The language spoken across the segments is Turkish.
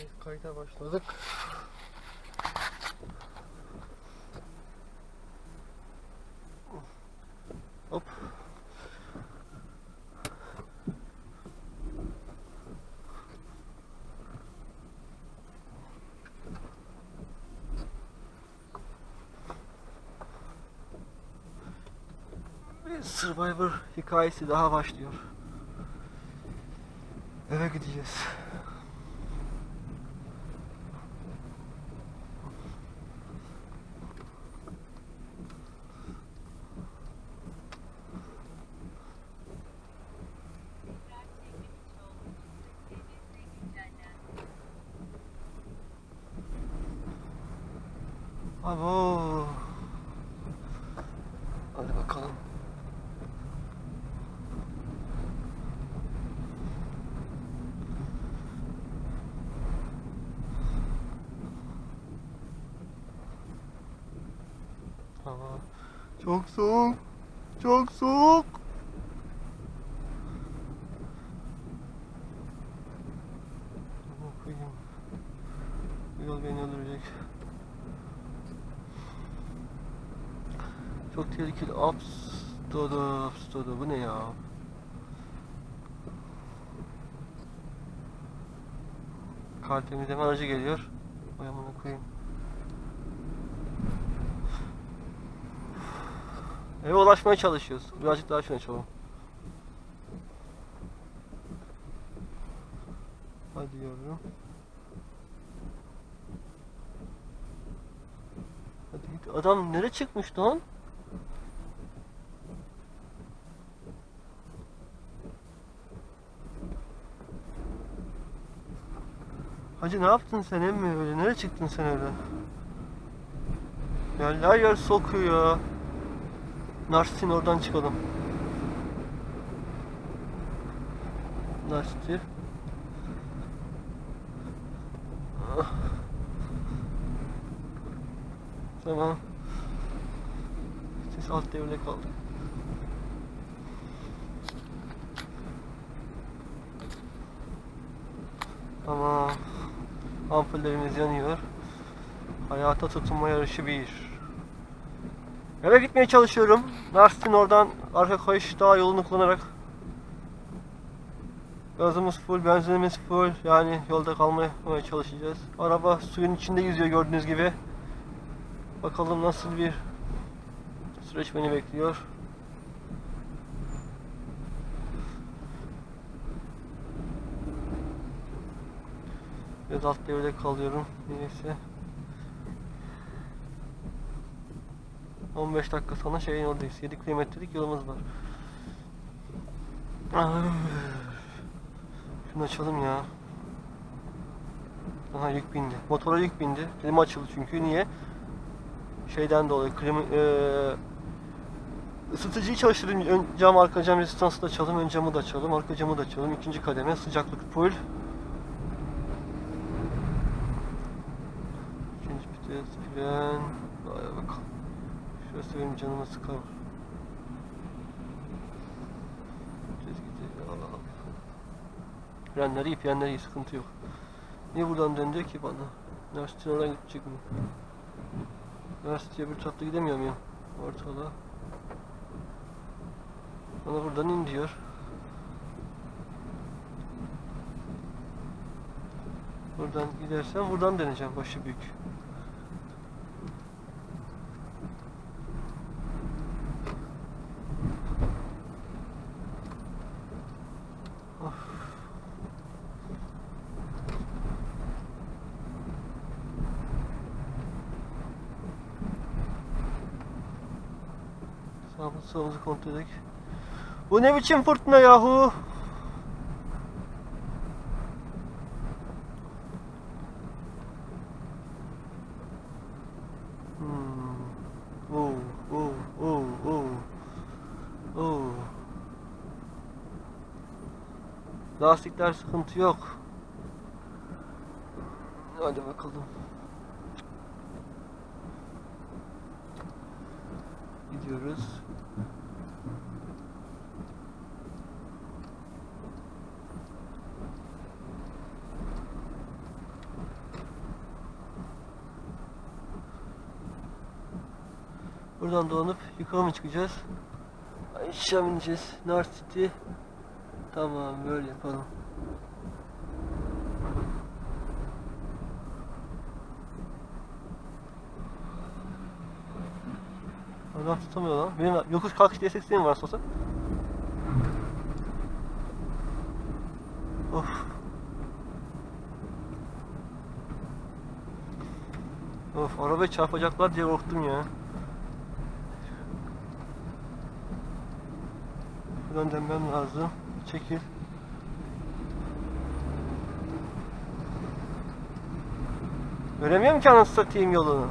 Evet, kayda başladık. Hop. Bir Survivor hikayesi daha başlıyor. Eve gideceğiz. Abo. Hadi bakalım. Hava çok soğuk. Çok soğuk. Aman koyayım. Bu yol beni öldürecek. Çok tehlikeli. Ups, dodo. Bu ne ya? Kar temizleme aracı geliyor. Vay amına koyayım. Eve ulaşmaya çalışıyoruz. Birazcık daha şuna açalım. Hadi yavrum. Hadi git. Adam nereye çıkmış lan? Hacı ne yaptın sen emmi öyle? Nereye çıktın sen öyle? Ya her yer sokuyor. Narsistin oradan çıkalım. Narsisti. Ah. Tamam. Ses alt devrede kaldı. Tamam. Ampullerimiz yanıyor. Hayata tutunma yarışı bir. Eve gitmeye çalışıyorum. Narstin oradan arka kayış daha yolunu kullanarak. Gazımız full, benzinimiz full. Yani yolda kalmaya çalışacağız. Araba suyun içinde yüzüyor gördüğünüz gibi. Bakalım nasıl bir süreç beni bekliyor. Biraz alt devrede kalıyorum. Neyse. 15 dakika sonra şeyin oradayız. 7 kilometrelik yolumuz var. Ah. Şunu açalım ya. Aha yük bindi. Motora yük bindi. Klima açıldı çünkü. Niye? Şeyden dolayı. Klima, eee ısıtıcıyı çalıştırdım. Ön cam, arka cam rezistansı da açalım. Ön camı da açalım. Arka camı da açalım. İkinci kademe. Sıcaklık full. Vites, fren. Vay bakalım. Şurası benim canımı sıkar. Frenleri iyi, frenleri iyi. Sıkıntı yok. Niye buradan döndü ki bana? Üniversiteye oradan gidecek mi? Üniversiteye bir tatlı gidemiyor muyum? Ortada. Bana buradan in diyor. Buradan gidersem buradan döneceğim başı büyük. Sağımızı kontrol edelim. Bu ne biçim fırtına yahu? Hmm. Oo, oo, oo. Oo. Lastikler sıkıntı yok. Hadi bakalım. Gidiyoruz. Buradan dolanıp yukarı mı çıkacağız? Aşağı ineceğiz? North City. Tamam böyle yapalım. Adam tutamıyor lan. Benim yokuş kalkış desteğim var sosa. Of. Of arabaya çarpacaklar diye korktum ya. Buradan dönmem lazım. Çekil. Göremiyorum ki anasını satayım yolunu.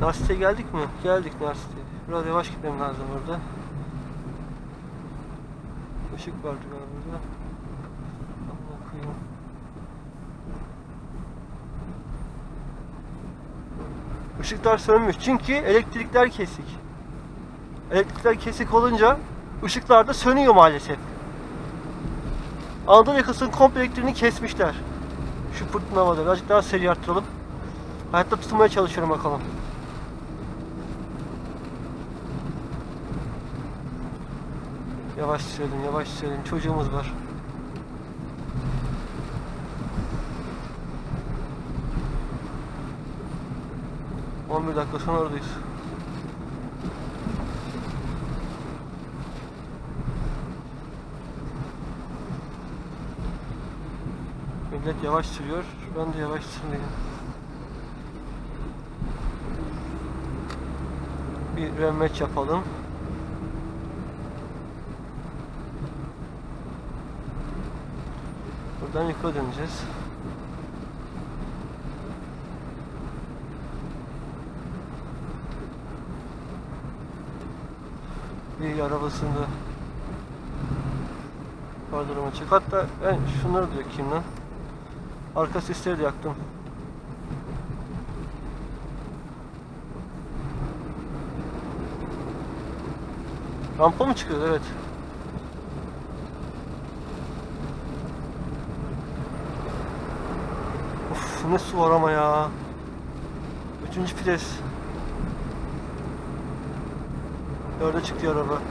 Narcis'e geldik mi? Geldik Narcis'e. Biraz yavaş gitmem lazım burada. Işık vardı galiba burada. Allah'ım koyayım. Işıklar sönmüş çünkü elektrikler kesik. Elektrikler kesik olunca ışıklar da sönüyor maalesef. Anadolu yakasının komple elektriğini kesmişler. Şu fırtına. Birazcık daha seri arttıralım. Hayatta tutunmaya çalışıyorum bakalım. Yavaş sürelim, yavaş sürelim. Çocuğumuz var. On bir dakika sonra oradayız. Millet yavaş sürüyor. Ben de yavaş süreyim. Bir rematch yapalım. Buradan yukarı döneceğiz. Bir arabasında kaldırım açık. Hatta ben şunları da yakayım lan. Arka sisleri de yaktım. Rampa mı çıkıyor? Evet. Of ne su var ama ya. Üçüncü vites. Dörde çıktı araba.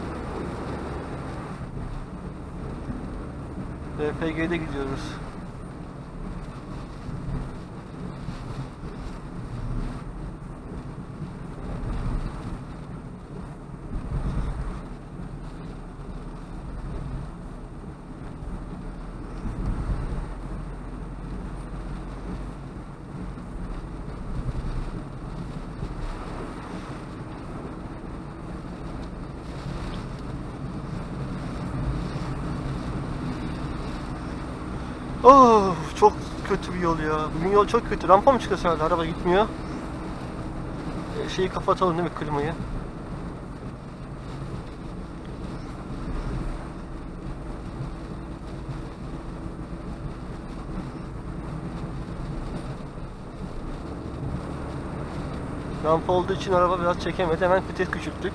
LPG'de gidiyoruz. Oh, çok kötü bir yol ya. Bugün yol çok kötü. Rampa mı çıkıyor herhalde? Araba gitmiyor. Ee, şeyi kapatalım değil mi klimayı? Rampa olduğu için araba biraz çekemedi. Hemen vites küçülttük.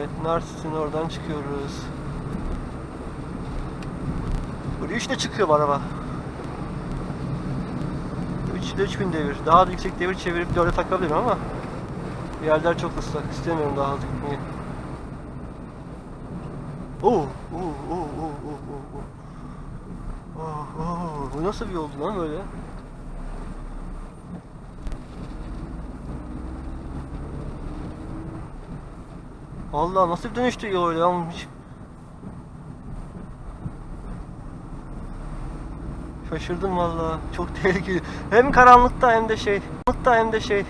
Evet, Narsis'in oradan çıkıyoruz. 3 de çıkıyor bu araba. 3 ile 3000 devir. Daha da yüksek devir çevirip 4'e takabilirim ama yerler çok ıslak. İstemiyorum daha hızlı gitmeyi. Oo, oo, oo, oo, oo, oo, oo. Oh, bu nasıl bir yoldu lan böyle? Allah nasıl dönüştü yol ya olmuş. Şaşırdım valla. Çok tehlikeli. Hem karanlıkta hem de şey. Karanlıkta hem de şey.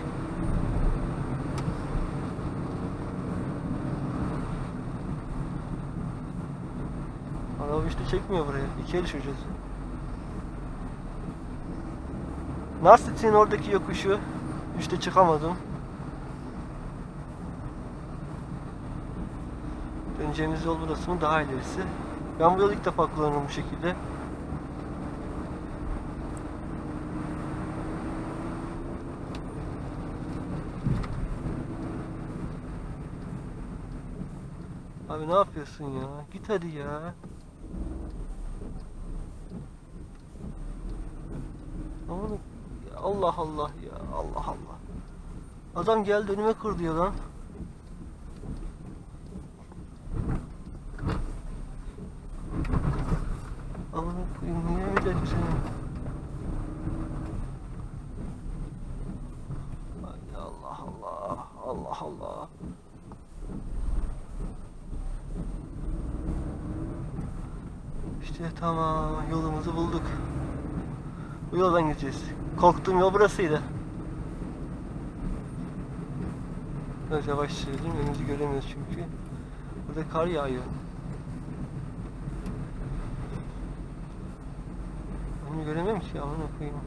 Araba işte çekmiyor buraya. İki el çocuğuz. Narsitin oradaki yokuşu. İşte çıkamadım. Döneceğimiz yol burası mı? Daha ilerisi. Ben bu yolu ilk defa kullanıyorum bu şekilde. Abi ne yapıyorsun ya? Git hadi ya. Aman Allah Allah ya Allah Allah. Adam geldi önüme kırdı ya lan. Aman koyayım niye öyle seni? Ay Allah Allah Allah. İşte tamam yolumuzu bulduk. Bu yoldan gideceğiz. Korktuğum yol burasıydı. Biraz yavaş sürelim önümüzü göremiyoruz çünkü. Burada kar yağıyor. Önümü göremiyorum ki amına koyayım.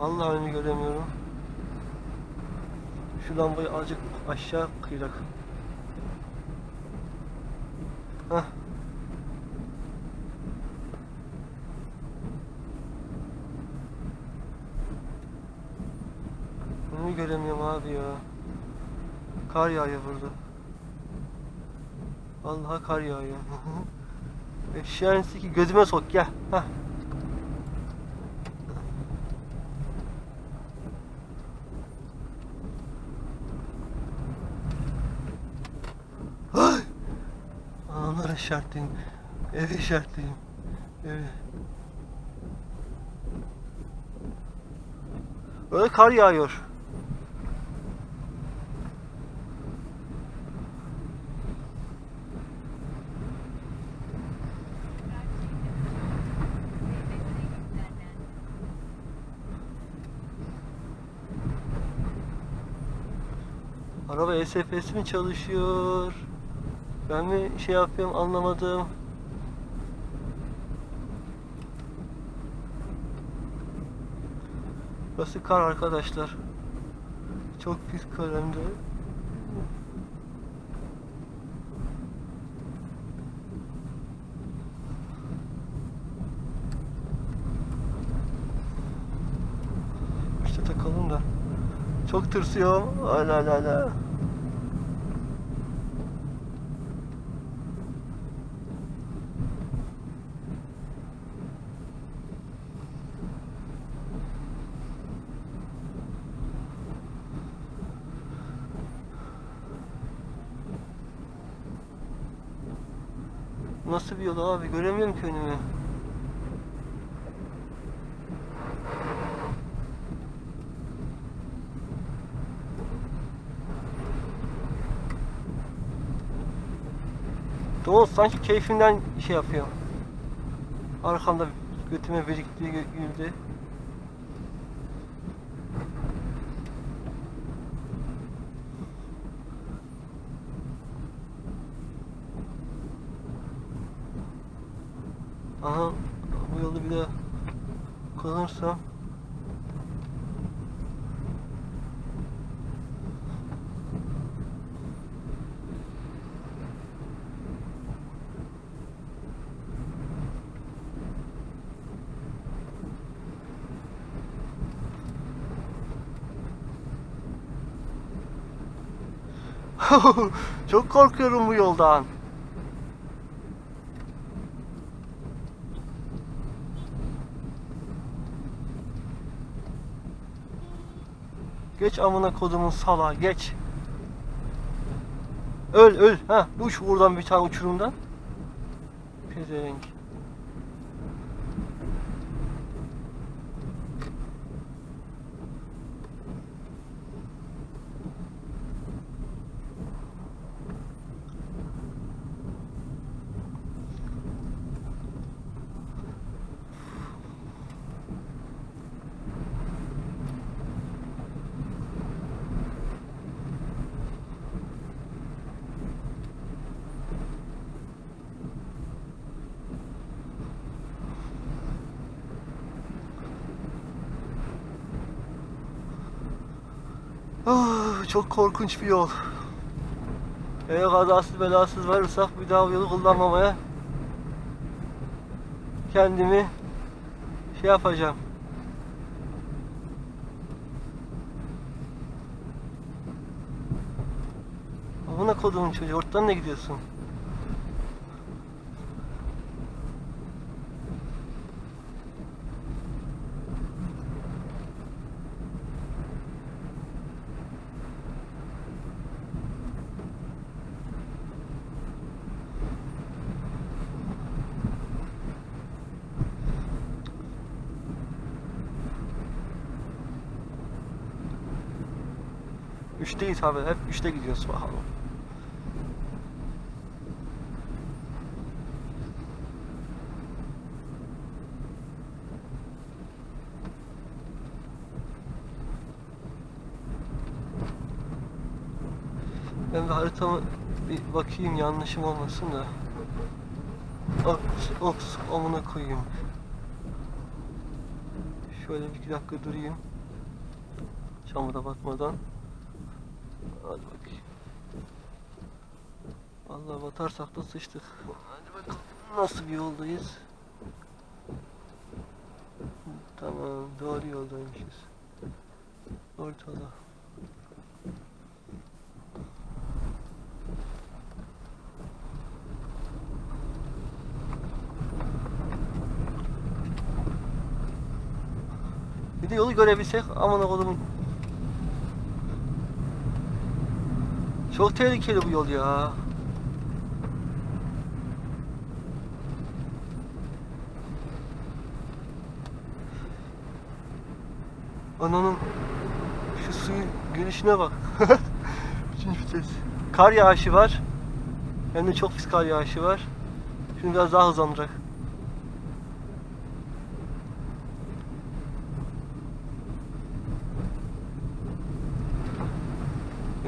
Allah önümü göremiyorum. Şu lambayı azıcık aşağı kıyrak. Hah. Bunu göremiyorum abi ya. Kar yağıyor burada. Vallahi kar yağıyor. Eşeğin ki gözüme sok gel. Hah. Ay! Anamlara işaretleyeyim. Eve işaretleyeyim. Eve. Böyle kar yağıyor. Araba ESP'si mi çalışıyor? Ben mi şey yapıyorum anlamadım. Burası kar arkadaşlar. Çok pis kar hem de. İşte takalım da. Çok tırsıyorum. Ala la la. Nasıl bir yol abi? Göremiyorum ki önümü. Doğu sanki keyfinden şey yapıyor. Arkamda götüme biriktiği güldü. Aha bu yolu bir daha kullanırsam Çok korkuyorum bu yoldan. Geç amına kodumun sala geç. Öl öl ha uç buradan bir tane uçurumdan. Pezevenk. Çok korkunç bir yol. Eğer kazasız belasız varırsak bir daha bu yolu kullanmamaya kendimi şey yapacağım. Amına koduğum çocuğu ortadan ne gidiyorsun? Üçteyiz abi. Hep üçte gidiyoruz bakalım. Ben bir haritamı bir bakayım yanlışım olmasın da. Ops, ops, amına koyayım. Şöyle bir iki dakika durayım. Çamura batmadan. Hadi bakayım. Allah batarsak da sıçtık. Hadi bakalım nasıl bir yoldayız? Tamam doğru yoldaymışız. Ortada. Bir de yolu görebilsek aman oğlum Çok tehlikeli bu yol ya. Ananın şu suyun gelişine bak. Üçüncü vites. Kar yağışı var. Hem de çok pis kar yağışı var. Şimdi biraz daha hızlanacak.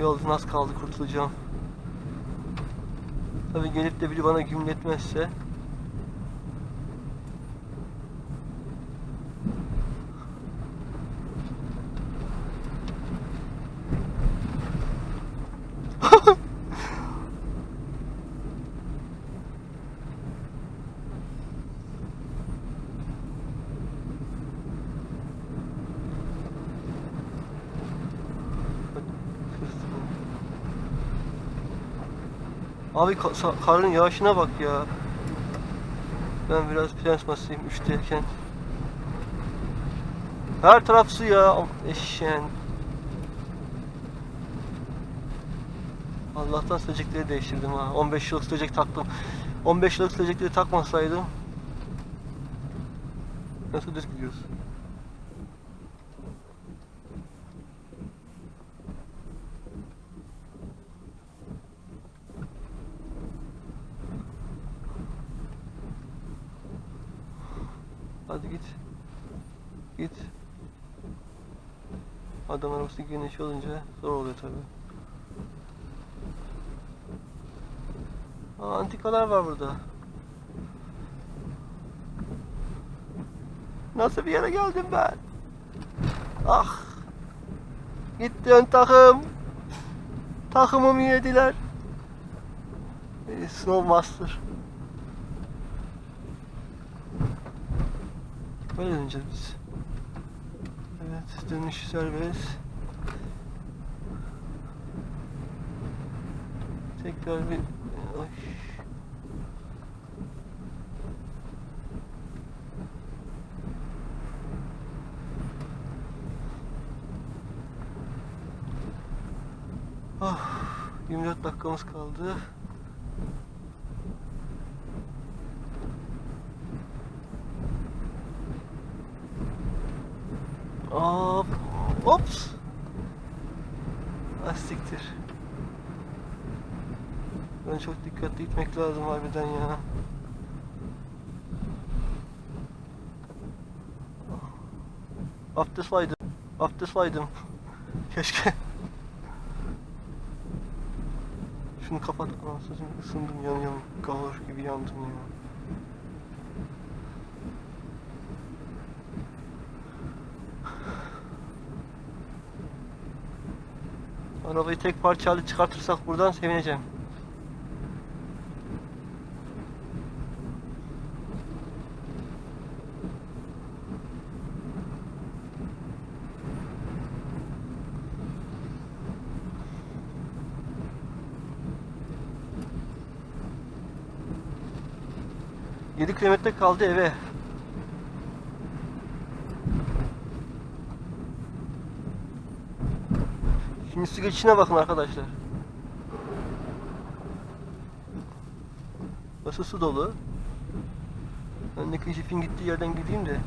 Yolda nasıl kaldı kurtulacağım. Tabii gelip de biri bana gümletmezse. Abi karın yağışına bak ya. Ben biraz prens basayım üçteyken. Her taraf su ya. Eşeğin. Allah'tan silecekleri değiştirdim ha. 15 yıllık silecek taktım. 15 yıllık silecekleri takmasaydım. Nasıl düz gidiyoruz? Hadi git. Git. Adam arabası geniş olunca zor oluyor tabi. Antikalar var burada. Nasıl bir yere geldim ben? Ah! Gitti ön takım. Takımımı yediler. Ee, Böyle döneceğiz biz. Evet, dönüş serbest. Tekrar bir... Ay. Ah, 24 dakikamız kaldı. Hop. Ops. Lastiktir. Ben çok dikkatli gitmek lazım harbiden ya. Abdestlaydım. Abdestlaydım. Keşke. Şunu kapat. Anasını ısındım yanıyorum. Gavur gibi yandım ya. Arabayı tek parça halde çıkartırsak buradan sevineceğim. Yedi kilometre kaldı eve. Şimdi su geçişine bakın arkadaşlar. Nasıl su dolu? Öndeki jipin gittiği yerden gideyim de.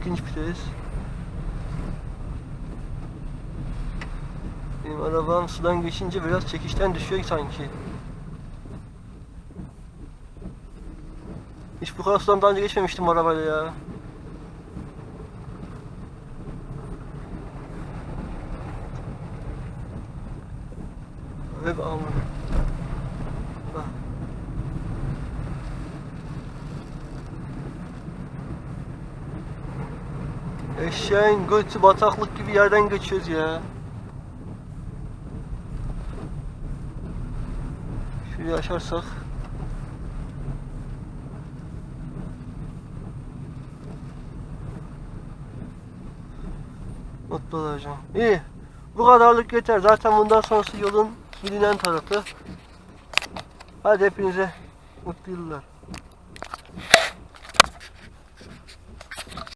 İkinci vites. Benim arabam sudan geçince biraz çekişten düşüyor sanki. Bu kadar sudan daha önce geçmemiştim arabayla ya. Hep ama. Bak. Eşeğin götü bataklık gibi yerden geçiyoruz ya. Şurayı aşarsak. Mutlu olacağım. İyi. Bu kadarlık yeter. Zaten bundan sonrası yolun bilinen tarafı. Hadi hepinize mutlu yıllar.